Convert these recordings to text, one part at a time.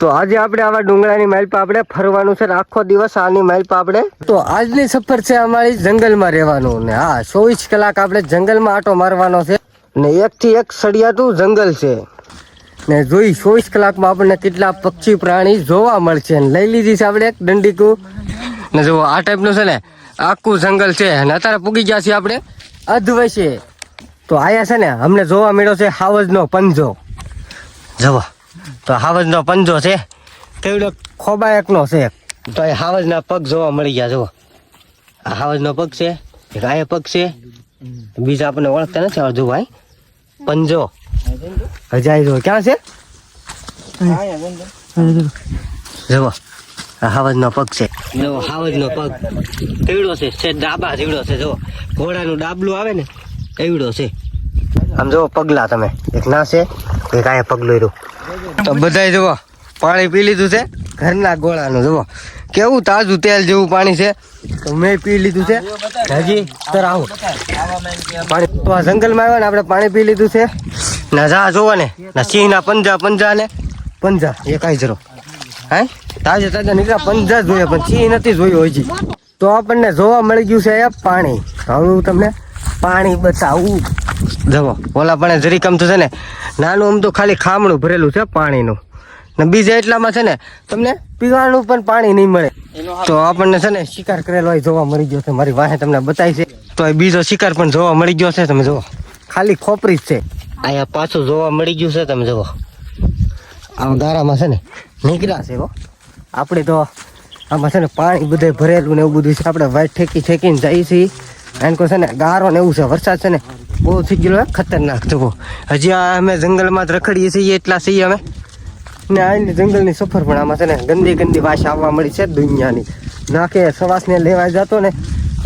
તો આજે આપણે આવા ડુંગળાની માઇલ પર આપણે ફરવાનું છે ને આખો દિવસ આની માઇલ પર આપણે. તો આજની સફર છે અમારી જંગલમાં રહેવાનું ને હા, ચોવીસ કલાક આપણે જંગલમાં આટો મારવાનો છે ને એક થી એક સળિયાતું જંગલ છે. ને જોઈ ચોવીસ કલાકમાં આપણને કેટલા પક્ષી પ્રાણી જોવા મળશે ને લઈ લીધી છે આપણે એક દંડીકું. ને જુઓ, આ ટાઈપનું છે ને આખું જંગલ છે અને અત્યારે પૂગી ગયા છીએ આપણે અધવશે તો આયા છે ને અમને જોવા મળ્યો છે હાવજનો પંજો. જવો તો હાવજનો પંજો છે. તેવડો ખોબાયકનો છે તો એ હાવજના પગ જોવા મળી ગયા જુઓ. આ હાવજનો પગ છે એક આ પગ છે. બીજા આપણને ઓળખતા નથી આવડતું ભાઈ. પંજો. હજાઈ જો ક્યાં છે? જુઓ હાવજનો પગ છે. જુઓ હાવજનો પગ. કેવડો છે છે ડાબા જેવડો છે જુઓ. ઘોડાનું ડાબલું આવે ને એવડો છે. આમ જુઓ પગલા તમે. એક ના છે એક આ પગલું રહ્યું તો બધાય જુઓ, પાણી પી લીધું છે, ઘરના ગોળાનું જુઓ. કેવું તાજું તેલ જેવું પાણી છે, તો મેં પી લીધું છે. હજી, સર, આવો. પાણી તો આ જંગલમાં આવ્યો ને, આપણે પાણી પી લીધું છે. ના, જા, જોવો ને. ના, સિંહના પંજા પંજા ને. પંજા એ કાંઈ જરો. હા તાજે, તાજા નીકળ્યા, પંજા જોઈએ પણ સિંહ નથી જોયું હજી. તો આપણને જોવા મળી ગયું છે પાણી. હવે હું તમને પાણી બતાવું. જવો. ઓલા પણ જરી કમ તો છે ને, નાનું આમ તો ખાલી ખામણું ભરેલું છે પાણીનું. ને બીજા એટલામાં છે ને, તમને પીવાનું પણ પાણી નહીં મળે. તો આપણને છે ને શિકાર કરેલો હોય જોવા મળી ગયો છે. મારી વાહે તમને બતાવી છે. તો બીજો શિકાર પણ જોવા મળી ગયો છે, તમે જુઓ. ખાલી ખોપરી જ છે. અહીંયા પાછું જોવા મળી ગયું છે, તમે જુઓ. આમ ગારામાં છે ને, નીકળ્યા છે આપણે તો આમાં છે ને પાણી બધે ભરેલું ને એવું બધું છે. આપણે વાઈટ ઠેકી ઠેકીને જઈએ છીએ. એમ કહો છે ને, ગારો ને એવું છે. વરસાદ છે ને બહુ થઈ ગયેલો ખતરનાક. જુઓ, હજી આ અમે જંગલમાં જ રખડીએ છીએ, એટલા છીએ અમે. ને આની જંગલની સફર પણ આમાં છે ને ગંદી ગંદી વાસ આવવા મળી છે દુનિયાની. નાકે સવાસને લેવા જતો ને,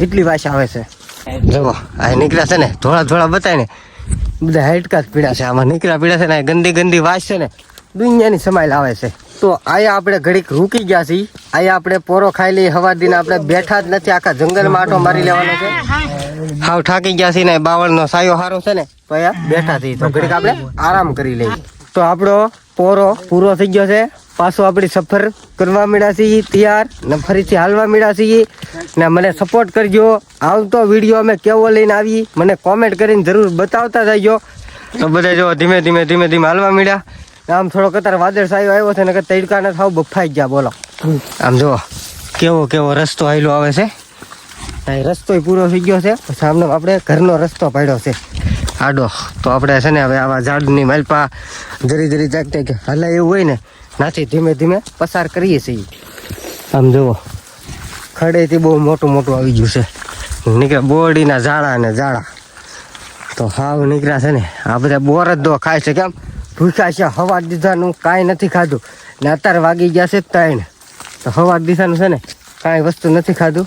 એટલી વાસ આવે છે. જુઓ, આ નીકળ્યા છે ને થોડા થોડા બતાય ને બધા હાઈટકા જ પીડા છે, આમાં નીકળ્યા પીડા છે ને ગંદી ગંદી વાસ છે ને, દુનિયાની સમાયેલ આવે છે. તો આયા આપણે ઘડીક રૂકી ગયા છીએ. આયા આપણે પોરો ખાઈ લઈ હવા દીને આપણે બેઠા જ નથી, આખા જંગલમાં આટો મારી લેવાનો છે. હાવ થાકી ગયા છીએ ને, બાવળનો સાયો હારો છે ને, તો અહીંયા બેઠા છીએ. તો ઘડીક આપણે આરામ કરી લઈએ. તો આપણો પોરો પૂરો થઈ ગયો છે. પાછો આપણી સફર કરવા મળ્યા છીએ, તૈયાર ને ફરીથી હાલવા મળ્યા છીએ. ને મને સપોર્ટ કરજો. આવતો વીડિયો અમે કેવો લઈને આવી મને કોમેન્ટ કરીને જરૂર બતાવતા જજો તો બધા જો ધીમે ધીમે ધીમે ધીમે હાલવા મળ્યા આમ થોડો અત્યારે વાદળ સાયો આવ્યો છે ને તડકા તડકાને થાવ બફાઈ ગયા, બોલો. આમ જુઓ, કેવો કેવો રસ્તો આવેલો આવે છે. રસ્તો પૂરો થઈ ગયો છે. સામે આપણે ઘરનો રસ્તો પાડ્યો છે. આડો, તો આપણે છે ને હવે આવા ઝાડની માલપા જરી જરી જાગતે કે હલાય એવું હોય ને, નાથી ધીમે ધીમે પસાર કરીએ છીએ. આમ જુઓ, ખડેથી બહુ મોટું મોટું આવી ગયું છે. નીકળે બોરડીના ઝાડા ને ઝાડા. તો હાવ નીકળ્યા છે ને. આ બધા બોર જ દો ખાય છે, કેમ? ભૂખ્યા છે, હવા દીધાનું કાંઈ નથી ખાધું. ને અત્યારે વાગી ગયા છે ત્રણ. તો હવા દીધાનું છે ને, કાંઈ વસ્તુ નથી ખાધું.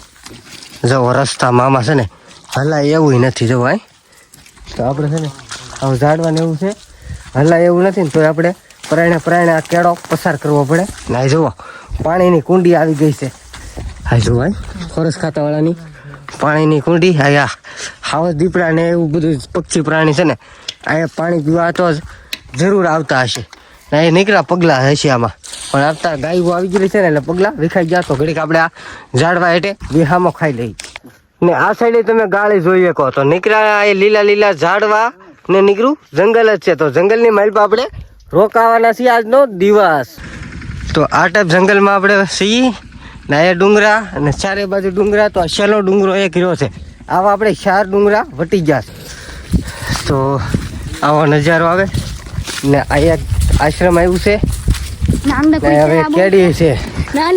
જવો રસ્તા મામા છે ને, હલાય એવું નથી જવો હાય તો આપણે છે ને હવે ઝાડવાને એવું છે. હલાય એવું નથી ને તો આપણે પરાયણે પરાયણે આ કેળો પસાર કરવો પડે. ના જુઓ, પાણીની કુંડી આવી ગઈ છે. હા હાય ફોરેસ્ટ ખાતાવાળાની પાણીની કુંડી. હા હાવ દીપડા ને એવું બધું પક્ષી પ્રાણી છે ને આ પાણી પીવા તો જ જરૂર આવતા હશે. ને એ નીકળ્યા પગલા હશે આમાં. પણ આવતા ગાયો આવી ગયેલી છે ને એટલે પગલા વિખાઈ ગયા તો ઘડીક આપણે આ ઝાડવા હેઠે વિહામો ખાઈ લઈ ને આ સાઈડે તમે ગાળી જોઈ શકો તો નીકળ્યા એ લીલા લીલા ઝાડવા ને નીકળ્યું જંગલ જ છે. તો જંગલની માઇલ પર આપણે રોકાવાના છીએ આજનો દિવસ. તો આ ટાઈપ જંગલમાં આપણે છીએ. ને એ ડુંગરા અને ચારે બાજુ ડુંગરા તો આ છેલ્લો ડુંગરો એક રહ્યો છે. આવા આપણે ચાર ડુંગરા વટી ગયા છે. તો આવો નજારો આવે. ને અહીંયા આશ્રમ આવ્યું છે. ને હવે કેડી છે.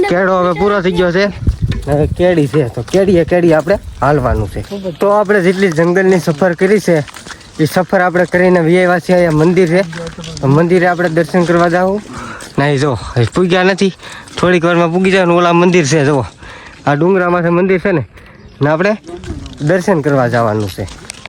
કેળો હવે પૂરો થઈ ગયો છે. ને હવે કેડી છે. તો કેડીએ કેડી આપણે હાલવાનું છે. તો આપણે જેટલી જંગલની સફર કરી છે એ સફર આપણે કરીને વ્યવા અહીંયા મંદિર છે. મંદિરે આપણે દર્શન કરવા જાવું નહીં જો હજી પૂગ્યા નથી. થોડીક વારમાં પૂગી જાય ને ઓલા મંદિર છે જુઓ આ ડુંગરામાંથી મંદિર છે ને ને આપણે દર્શન કરવા જવાનું છે.